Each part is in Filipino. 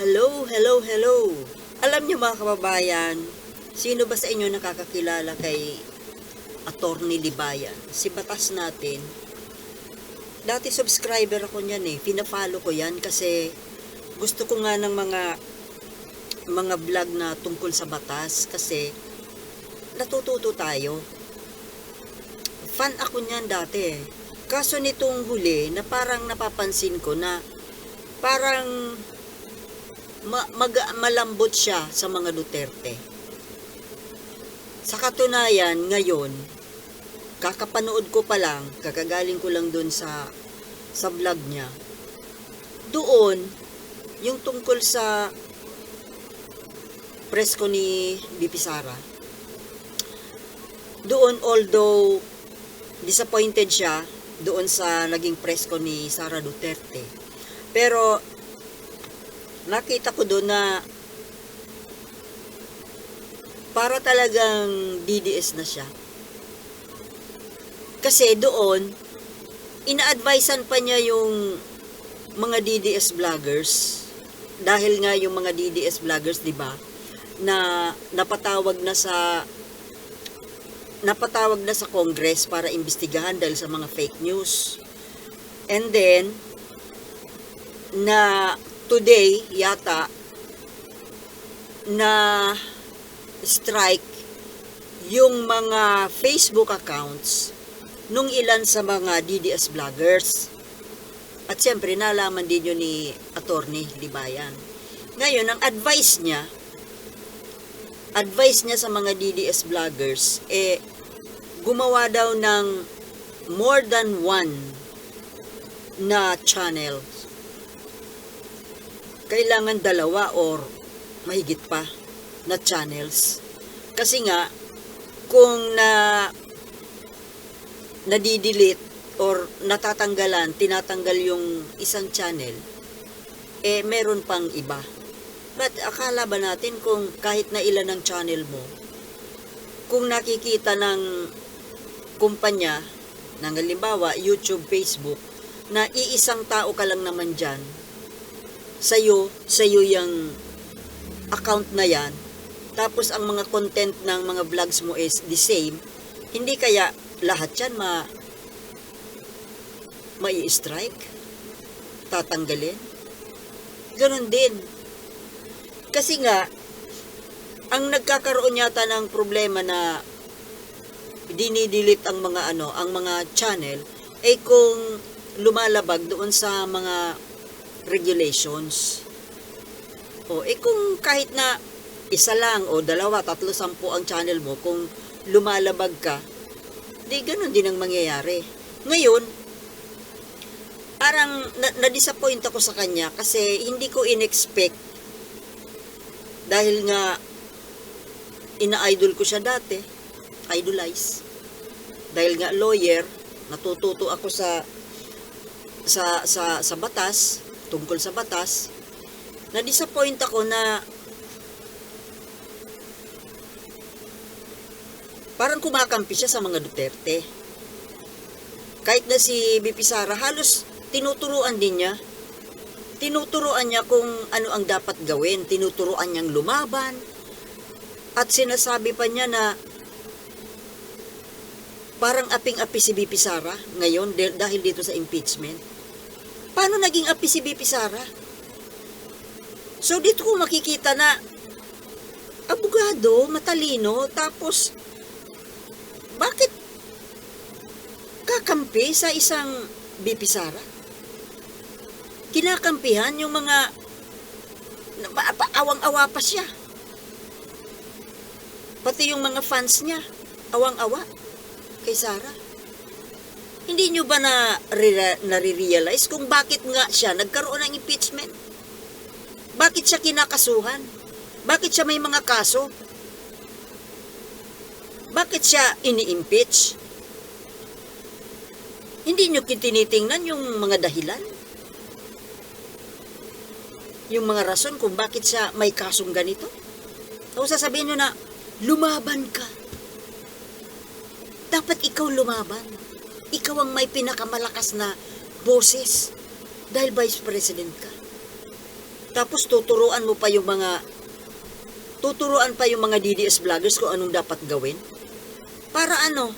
Hello, hello, hello. Alam niyo mga kababayan, sino ba sa inyo nakakakilala kay Attorney Libayan? Si Batas natin. Dati subscriber ako niyan eh. Pina-follow ko yan kasi gusto ko nga ng mga mga vlog na tungkol sa batas kasi natututo tayo. Fan ako niyan dati eh. Kaso nitong huli na parang napapansin ko na parang ma- mag- malambot siya sa mga Duterte. Sa katunayan, ngayon, kakapanood ko pa lang, kakagaling ko lang dun sa sa vlog niya. Doon, yung tungkol sa presko ni BP Sara. Doon, although disappointed siya doon sa naging presko ni Sara Duterte. Pero nakita ko doon na para talagang DDS na siya. Kasi doon, ina-advisean pa niya yung mga DDS vloggers dahil nga yung mga DDS vloggers, 'di ba, na napatawag na sa napatawag na sa Congress para imbestigahan dahil sa mga fake news. And then na today yata na strike yung mga Facebook accounts nung ilan sa mga DDS vloggers. At siyempre, nalaman din yun ni Attorney Libayan. Ngayon, ang advice niya, advice niya sa mga DDS vloggers, eh, gumawa daw ng more than one na channel. Kailangan dalawa or mahigit pa na channels. Kasi nga, kung na nadidelete or natatanggalan, tinatanggal yung isang channel, eh meron pang iba. But akala ba natin kung kahit na ilan ang channel mo, kung nakikita ng kumpanya, ng halimbawa YouTube, Facebook, na iisang tao ka lang naman dyan, sa'yo, sa'yo yung account na yan, tapos ang mga content ng mga vlogs mo is the same, hindi kaya lahat yan ma mai-strike? Tatanggalin? Ganon din. Kasi nga, ang nagkakaroon yata ng problema na dinidelete ang mga ano, ang mga channel, ay kung lumalabag doon sa mga regulations. O, eh kung kahit na isa lang o dalawa, tatlo, sampu ang channel mo, kung lumalabag ka, di ganun din ang mangyayari. Ngayon, parang na- na-disappoint ako sa kanya kasi hindi ko in-expect dahil nga ina-idol ko siya dati, idolize. Dahil nga lawyer, natututo ako sa sa sa sa batas, tungkol sa batas. Na-disappoint ako na parang kumakampi siya sa mga Duterte. Kahit na si BP Sara, halos tinuturuan din niya. Tinuturuan niya kung ano ang dapat gawin. Tinuturuan niyang lumaban. At sinasabi pa niya na parang aping-api si BP Sara ngayon dahil dito sa impeachment. Paano naging api si BP Sara? So dito ko makikita na abogado, matalino, tapos bakit kakampi sa isang BP Sara? Kinakampihan yung mga awang-awa pa siya. Pati yung mga fans niya, awang-awa kay Sara. Hindi nyo ba na nare-realize kung bakit nga siya nagkaroon ng impeachment? Bakit siya kinakasuhan? Bakit siya may mga kaso? Bakit siya ini-impeach? Hindi nyo tinitingnan yung mga dahilan? Yung mga rason kung bakit siya may kasong ganito? Tapos sasabihin nyo na, lumaban ka. Dapat ikaw lumaban. Ikaw ang may pinakamalakas na boses dahil vice president ka. Tapos tuturuan mo pa yung mga tuturuan pa yung mga DDS vloggers kung anong dapat gawin. Para ano?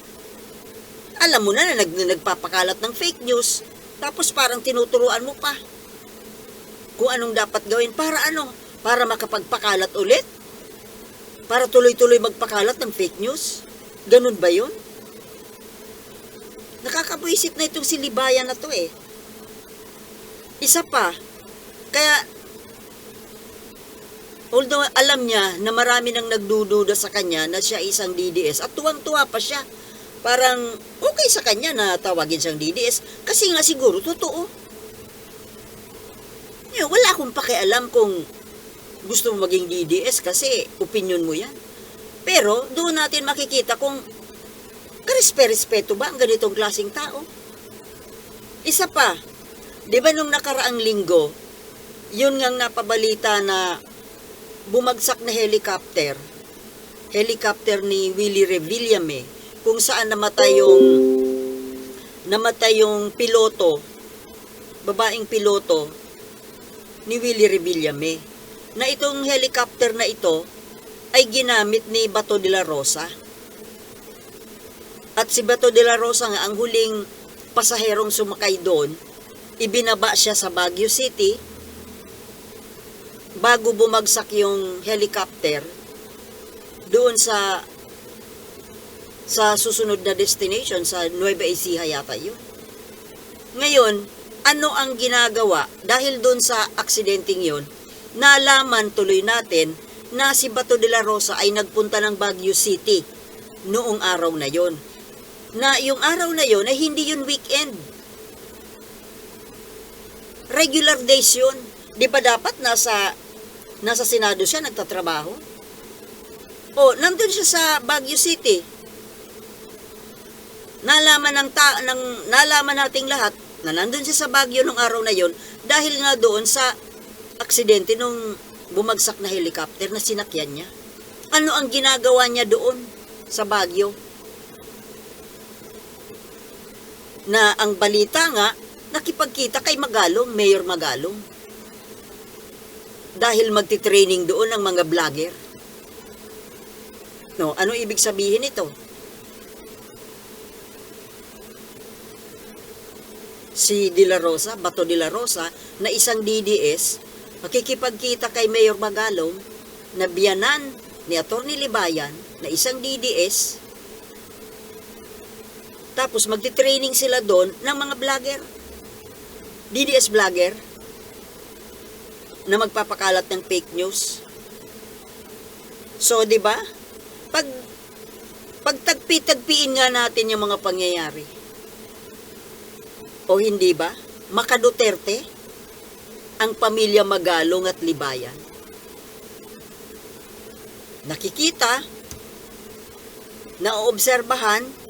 Alam mo na na nag, nagpapakalat ng fake news. Tapos parang tinuturuan mo pa kung anong dapat gawin. Para ano? Para makapagpakalat ulit? Para tuloy-tuloy magpakalat ng fake news? Ganun ba yun? Nakakabwisit na itong si Libayan na to eh. Isa pa, kaya although alam niya na marami nang nagdududa sa kanya na siya isang DDS at tuwang-tuwa pa siya. Parang okay sa kanya na tawagin siyang DDS kasi nga siguro totoo. Eh, wala akong pakialam kung gusto mo maging DDS kasi opinion mo yan. Pero doon natin makikita kung karespe-respeto ba ang ganitong klaseng tao. Isa pa, di ba nung nakaraang linggo, yun ngang napabalita na bumagsak na helicopter, helicopter ni Willie Revillame, kung saan namatay yung namatay yung piloto, babaeng piloto ni Willie Revillame, na itong helicopter na ito ay ginamit ni Bato de la Rosa. At si Bato de la Rosa nga ang huling pasaherong sumakay doon, ibinaba siya sa Baguio City bago bumagsak yung helicopter doon sa sa susunod na destination sa Nueva Ecija yata yun. Ngayon, ano ang ginagawa dahil doon sa aksidenteng yun, nalaman tuloy natin na si Bato de la Rosa ay nagpunta ng Baguio City noong araw na yon. Na yung araw na yon ay hindi yun weekend. Regular days yun. Di ba dapat nasa nasa Senado siya nagtatrabaho? O, nandun siya sa Baguio City. Nalaman ng ta ng nalaman nating lahat na nandun siya sa Baguio nung araw na yon dahil nga doon sa aksidente nung bumagsak na helicopter na sinakyan niya. Ano ang ginagawa niya doon sa Baguio? Na ang balita nga, nakipagkita kay Magalong, Mayor Magalong. Dahil magti-training doon ang mga vlogger. No, ano ibig sabihin nito? Si De La Rosa, Bato De La Rosa, na isang DDS, makikipagkita kay Mayor Magalong na biyanan ni Atty. Libayan na isang DDS tapos magti-training sila doon ng mga vlogger. DDS vlogger na magpapakalat ng fake news. So di ba? Pag pagtagpi-tagpiin nga natin yung mga pangyayari o hindi ba? Maka Duterte ang pamilya Magalong at Libayan. Nakikita, naoobserbahan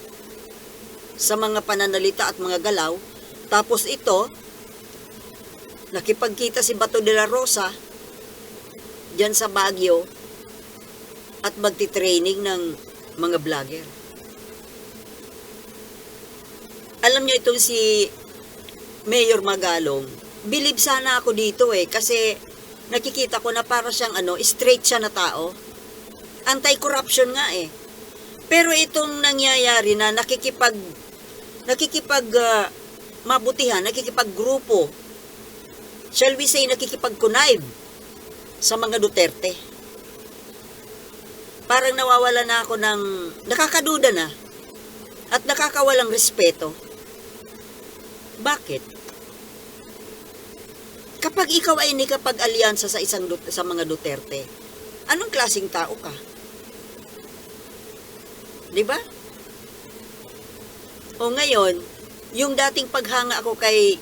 sa mga pananalita at mga galaw, tapos ito, nakipagkita si Bato de la Rosa dyan sa Baguio at magti-training ng mga vlogger. Alam niyo itong si Mayor Magalong, believe sana ako dito eh kasi nakikita ko na para siyang ano, straight siya na tao. Anti-corruption nga eh. Pero itong nangyayari na nakikipag nakikipag ah, mabutihan, nakikipag grupo. Shall we say nakikipag-connive sa mga Duterte. Parang nawawala na ako ng nakakaduda na at nakakawalang respeto. Bakit? Kapag ikaw ay nakapag-alyansa sa isang sa mga Duterte, anong klasing tao ka? 'Di ba? O ngayon, yung dating paghanga ako kay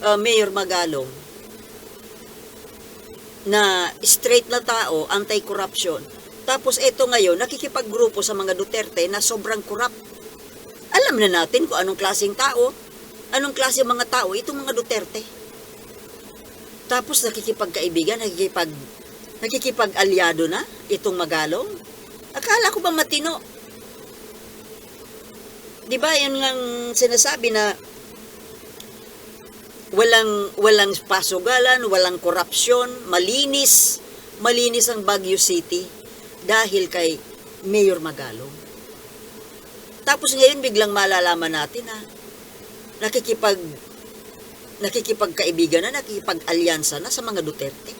uh, Mayor Magalong na straight na tao, anti-corruption. Tapos eto ngayon, nakikipaggrupo sa mga Duterte na sobrang corrupt. Alam na natin kung anong klaseng tao, anong klase mga tao itong mga Duterte. Tapos nakikipagkaibigan, nakikipag nakikipag-alyado na itong Magalong. Akala ko ba matino? 'Di ba 'yan ngang sinasabi na walang walang pasugalan, walang korupsyon, malinis, malinis ang Baguio City dahil kay Mayor Magalong. Tapos ngayon biglang malalaman natin na nakikipag nakikipagkaibigan na, nakikipag-alyansa na sa mga Duterte.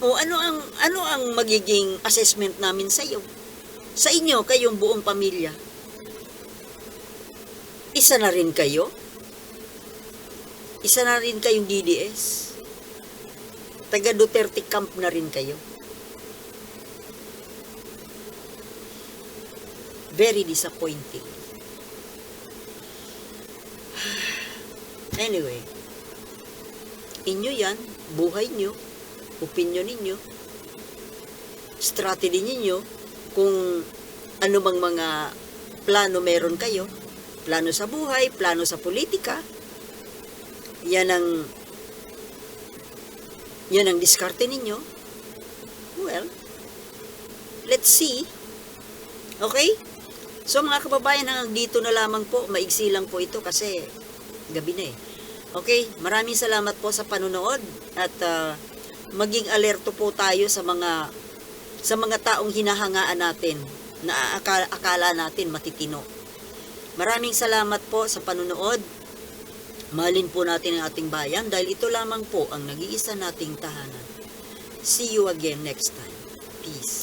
O ano ang ano ang magiging assessment namin sa iyo? Sa inyo, kayong buong pamilya. Isa na rin kayo? Isa na rin kayong DDS? Taga Duterte camp na rin kayo? Very disappointing. Anyway, inyo yan, buhay nyo, opinion ninyo, strategy ninyo, kung ano bang mga plano meron kayo, plano sa buhay, plano sa politika, yan ang yan ang diskarte ninyo. Well, let's see. Okay? So mga kababayan, hanggang dito na lamang po, maigsi lang po ito kasi gabi na eh. Okay, maraming salamat po sa panonood at ah, maging alerto po tayo sa mga sa mga taong hinahangaan natin na akala, natin matitino. Maraming salamat po sa panonood. Mahalin po natin ang ating bayan dahil ito lamang po ang nag-iisa nating tahanan. See you again next time. Peace.